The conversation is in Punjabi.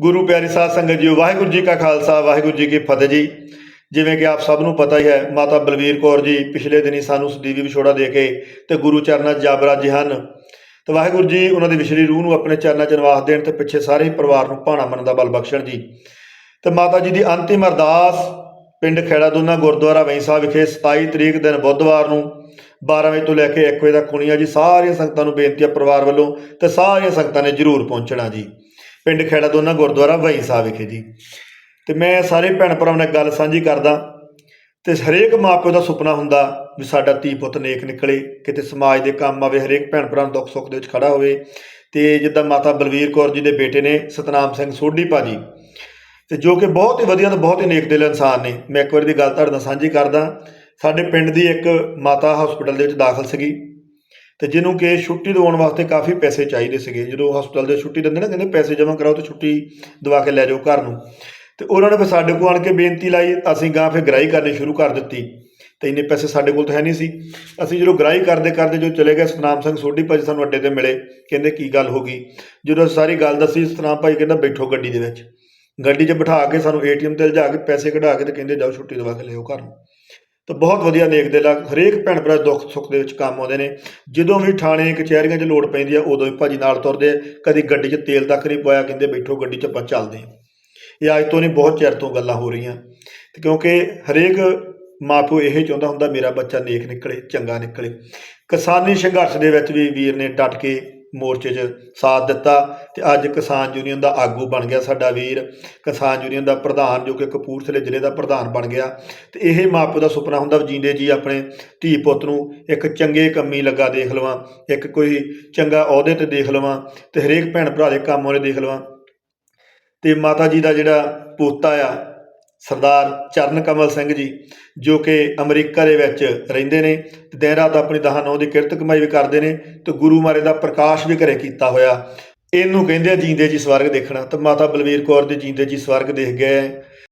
ਗੁਰੂ ਪਿਆਰੀ ਸਾਧ ਸੰਗਤ ਜੀ ਵਾਹਿਗੁਰੂ ਜੀ ਕਾ ਖਾਲਸਾ, ਵਾਹਿਗੁਰੂ ਜੀ ਕੀ ਫਤਿਹ ਜੀ। ਜਿਵੇਂ ਕਿ ਆਪ ਸਭ ਨੂੰ ਪਤਾ ਹੀ ਹੈ, ਮਾਤਾ ਬਲਵੀਰ ਕੌਰ ਜੀ ਪਿਛਲੇ ਦਿਨੀ ਸਾਨੂੰ ਸਦੀਵੀ ਵਿਛੋੜਾ ਦੇ ਕੇ ਤੇ ਗੁਰੂ ਚਰਨਾਂ 'ਚ ਜਾ ਹਨ। ਤੇ ਵਾਹਿਗੁਰੂ ਜੀ, ਉਹਨਾਂ ਦੀ ਵਿਛੜੀ ਰੂਹ ਨੂੰ ਆਪਣੇ ਚਰਨਾਂ 'ਚ ਨਿਵਾਸ ਦੇਣ ਤੇ ਪਿੱਛੇ ਸਾਰੇ ਹੀ ਪਰਿਵਾਰ ਨੂੰ ਭਾਣਾ ਮੰਨ ਦਾ ਬਲ ਬਖਸ਼ਣ ਜੀ। ਤੇ ਮਾਤਾ ਜੀ ਦੀ ਅੰਤਿਮ ਅਰਦਾਸ ਪਿੰਡ ਖੇੜਾ ਦੋਨਾ ਗੁਰਦੁਆਰਾ ਵੈਂ ਸਾਹਿਬ ਵਿਖੇ 27 ਤਰੀਕ ਦਿਨ ਬੁੱਧਵਾਰ ਨੂੰ 12 ਵਜੇ ਤੋਂ ਲੈ ਕੇ 1 ਵਜੇ ਤੱਕ ਹੋਣੀ ਆ ਜੀ। ਸਾਰੀਆਂ ਸੰਗਤਾਂ ਨੂੰ ਬੇਨਤੀ ਆ ਪਰਿਵਾਰ ਵੱਲੋਂ ਤੇ ਸਾਰੀਆਂ ਸੰਗਤਾਂ ਨੇ ਜਰੂਰ ਪਹੁੰਚਣਾ ਜੀ। ਪਿੰਡ ਖੇੜਾ ਦੋਨਾ ਗੁਰਦੁਆਰਾ ਵਾਈ ਸਾਹਿਬ ਵਿਖੇ ਜੀ। ਤੇ ਮੈਂ ਸਾਰੇ ਭੈਣ ਭਰਾਵਾਂ ਨਾਲ ਗੱਲ ਸਾਂਝੀ ਕਰਦਾ, ਤੇ ਹਰੇਕ ਮਾਪਿਓ ਦਾ ਸੁਪਨਾ ਹੁੰਦਾ ਵੀ ਸਾਡਾ ਧੀ ਪੁੱਤ ਨੇਕ ਨਿਕਲੇ, ਕਿਤੇ ਸਮਾਜ ਦੇ ਕੰਮ ਆਵੇ, ਹਰੇਕ ਭੈਣ ਭਰਾ ਨੂੰ ਦੁੱਖ ਸੁੱਖ ਦੇ ਵਿੱਚ ਖੜਾ ਹੋਵੇ। ਤੇ ਜਿੱਦਾਂ ਮਾਤਾ ਬਲਵੀਰ ਕੌਰ ਜੀ ਦੇ ਬੇਟੇ ਨੇ, ਸਤਨਾਮ ਸਿੰਘ ਸੋਢੀ ਭਾਜੀ। ਤੇ ਜੋ ਕਿ ਬਹੁਤ ਹੀ ਵਧੀਆ ਤੇ ਬਹੁਤ ਹੀ ਨੇਕ ਦਿਲ ਇਨਸਾਨ ਨੇ, ਮੈਂ ਇੱਕ ਵਾਰੀ ਦੀ ਗੱਲ ਤੁਹਾਡੇ ਨਾਲ ਸਾਂਝੀ ਕਰਦਾ, ਸਾਡੇ ਪਿੰਡ ਦੀ ਇੱਕ ਮਾਤਾ ਹਸਪੀਟਲ ਦੇ ਵਿੱਚ ਦਾਖਲ ਸੀਗੀ। ਤੇ ਜਿਹਨੂੰ ਕਿ ਛੁੱਟੀ ਦਿਵਾਉਣ ਵਾਸਤੇ ਕਾਫੀ ਪੈਸੇ ਚਾਹੀਦੇ ਸੀਗੇ। ਜਦੋਂ ਹਸਪਤਾਲ ਦੇ ਛੁੱਟੀ ਦਿੰਦੇ ਨਾ, ਕਹਿੰਦੇ ਪੈਸੇ ਜਮ੍ਹਾਂ ਕਰਾਓ ਤੇ ਛੁੱਟੀ ਦਵਾ ਕੇ ਲੈ ਜਾਓ ਘਰ ਨੂੰ। ਤੇ ਉਹਨਾਂ ਨੇ ਫਿਰ ਸਾਡੇ ਕੋਲ ਆਣ ਕੇ ਬੇਨਤੀ ਲਾਈ, ਅਸੀਂ ਗਾਂ ਫਿਰ ਗ੍ਰਾਈ ਕਰਨੀ ਸ਼ੁਰੂ ਕਰ ਦਿੱਤੀ। ਤੇ ਇੰਨੇ ਪੈਸੇ ਸਾਡੇ ਕੋਲ ਤਾਂ ਹੈ ਨਹੀਂ ਸੀ। ਅਸੀਂ ਜਦੋਂ ਗ੍ਰਾਈ ਕਰਦੇ ਕਰਦੇ ਜੋ ਚਲੇ ਗਏ, ਸਤਨਾਮ ਸਿੰਘ ਸੋਢੀ ਭਾਜੀ ਸਾਨੂੰ ਅੱਡੇ ਤੇ ਮਿਲੇ, ਕਹਿੰਦੇ ਕੀ ਗੱਲ ਹੋ ਗਈ? ਜਦੋਂ ਸਾਰੀ ਗੱਲ ਦੱਸੀ, ਸਤਨਾਮ ਭਾਈ ਕਹਿੰਦਾ ਬੈਠੋ ਗੱਡੀ ਦੇ ਵਿੱਚ। ਗੱਡੀ 'ਚ ਬਿਠਾ ਕੇ ਸਾਨੂੰ ਏਟੀਐਮ ਤੇ ਲਿਜਾ ਕੇ ਪੈਸੇ ਕਢਾ ਕੇ ਤੇ ਕਹਿੰਦੇ ਜਾਓ ਛੁੱਟੀ ਦਵਾ ਕੇ ਲਿਓ ਘਰ ਨੂੰ। ਤਾਂ ਬਹੁਤ ਵਧੀਆ ਨੇਕ ਦੇ ਲੱਗ ਹਰੇਕ ਭੈਣ ਭਰਾ ਦੁੱਖ ਸੁੱਖ ਦੇ ਵਿੱਚ ਕੰਮ ਆਉਂਦੇ ਨੇ। ਜਦੋਂ ਵੀ ਥਾਣੇ ਕਚਹਿਰੀਆਂ 'ਚ ਲੋੜ ਪੈਂਦੀ ਆ, ਉਦੋਂ ਵੀ ਭਾਜੀ ਨਾਲ ਤੁਰਦੇ ਆ। ਕਦੀ ਗੱਡੀ 'ਚ ਤੇਲ ਤੱਕ ਨਹੀਂ ਪਾਇਆ ਕਹਿੰਦੇ ਬੈਠੋ ਗੱਡੀ 'ਚ ਆਪਾਂ ਚੱਲਦੇ ਹਾਂ। ਇਹ ਅੱਜ ਤੋਂ ਨਹੀਂ, ਬਹੁਤ ਚਿਰ ਤੋਂ ਗੱਲਾਂ ਹੋ ਰਹੀਆਂ। ਤੇ ਕਿਉਂਕਿ ਹਰੇਕ ਮਾਪਿਓ ਇਹ ਚਾਹੁੰਦਾ ਹੁੰਦਾ, ਮੇਰਾ ਬੱਚਾ ਨੇਕ ਨਿਕਲੇ, ਚੰਗਾ ਨਿਕਲੇ। ਕਿਸਾਨੀ ਸੰਘਰਸ਼ ਦੇ ਵਿੱਚ ਵੀ ਵੀਰ ਨੇ ਡਟ ਕੇ ਮੋਰਚੇ 'ਚ ਸਾਥ ਦਿੱਤਾ ਤੇ ਅੱਜ ਕਿਸਾਨ ਯੂਨੀਅਨ ਦਾ ਆਗੂ ਬਣ ਗਿਆ ਸਾਡਾ ਵੀਰ। ਕਿਸਾਨ ਯੂਨੀਅਨ ਦਾ ਪ੍ਰਧਾਨ ਜੋ ਕਿ ਕਪੂਰਥਲੇ ਜ਼ਿਲ੍ਹੇ ਦਾ ਪ੍ਰਧਾਨ ਬਣ ਗਿਆ। ਤੇ ਇਹ ਮਾਪਿਓ ਦਾ ਸੁਪਨਾ ਹੁੰਦਾ ਵੀ ਜੀਂਦੇ ਜੀ ਆਪਣੇ ਧੀ ਪੁੱਤ ਨੂੰ ਇੱਕ ਚੰਗੇ ਕੰਮੀ ਲੱਗਾ ਦੇਖ ਲਵਾਂ, ਇੱਕ ਕੋਈ ਚੰਗਾ ਅਹੁਦੇ ਤੇ ਦੇਖ ਲਵਾਂ ਤੇ ਹਰੇਕ ਭੈਣ ਭਰਾ ਦੇ ਕੰਮ ਉਹਨੇ ਦੇਖ ਲਵਾਂ। ਤੇ ਮਾਤਾ ਜੀ ਦਾ ਜਿਹੜਾ ਪੋਤਾ ਆ ਸਰਦਾਰ ਚਰਨ ਕਮਲ ਸਿੰਘ ਜੀ, ਜੋ ਕਿ ਅਮਰੀਕਾ ਦੇ ਵਿੱਚ ਰਹਿੰਦੇ ਨੇ ਤੇ ਦਿਨ ਰਾਤ ਆਪਣੀ ਦਹਾਂ ਨੌ ਦੀ ਕਿਰਤ ਕਮਾਈ ਵੀ ਕਰਦੇ ਨੇ ਤੇ ਗੁਰੂ ਮਾਰੇ ਦਾ ਪ੍ਰਕਾਸ਼ ਵੀ ਘਰੇ ਕੀਤਾ ਹੋਇਆ। ਇਹਨੂੰ ਕਹਿੰਦੇ ਆ, ਜੀਂਦੇ ਜੀ ਸਵਰਗ ਦੇਖਣਾ। ਤੇ ਮਾਤਾ ਬਲਵੀਰ ਕੌਰ ਦੇ ਜੀਂਦੇ ਜੀ ਸਵਰਗ ਦੇਖ ਗਏ